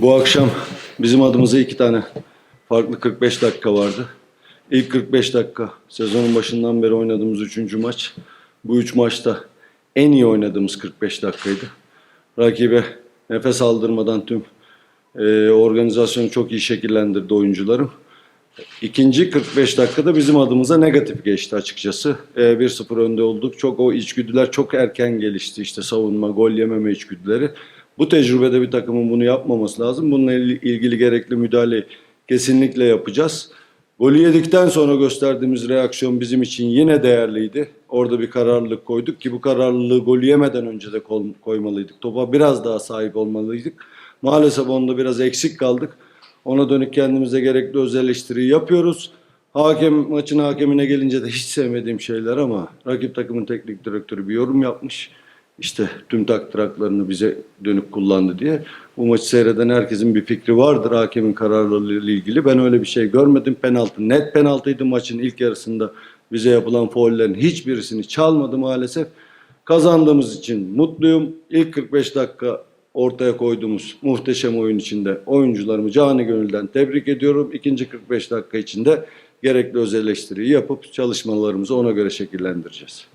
Bu akşam bizim adımıza iki tane farklı 45 dakika vardı. İlk 45 dakika sezonun başından beri oynadığımız üçüncü maç. Bu üç maçta en iyi oynadığımız 45 dakikaydı. Rakibe nefes aldırmadan tüm e, organizasyonu çok iyi şekillendirdi oyuncularım. İkinci 45 dakikada bizim adımıza negatif geçti açıkçası. E, 1-0 önde olduk. Çok o içgüdüler çok erken gelişti. İşte savunma, gol yememe içgüdüleri. Bu tecrübede bir takımın bunu yapmaması lazım. Bununla il- ilgili gerekli müdahale kesinlikle yapacağız. Golü yedikten sonra gösterdiğimiz reaksiyon bizim için yine değerliydi. Orada bir kararlılık koyduk ki bu kararlılığı golü yemeden önce de koymalıydık. Topa biraz daha sahip olmalıydık. Maalesef onda biraz eksik kaldık. Ona dönük kendimize gerekli öz eleştiriyi yapıyoruz. Hakem maçın hakemine gelince de hiç sevmediğim şeyler ama rakip takımın teknik direktörü bir yorum yapmış. İşte tüm takdiraklarını bize dönük kullandı diye. Bu maçı seyreden herkesin bir fikri vardır hakemin kararlarıyla ilgili. Ben öyle bir şey görmedim. Penaltı net penaltıydı maçın ilk yarısında. Bize yapılan faullerin hiçbirisini çalmadı maalesef. Kazandığımız için mutluyum. İlk 45 dakika ortaya koyduğumuz muhteşem oyun içinde oyuncularımı canı gönülden tebrik ediyorum. İkinci 45 dakika içinde gerekli öz eleştiriyi yapıp çalışmalarımızı ona göre şekillendireceğiz.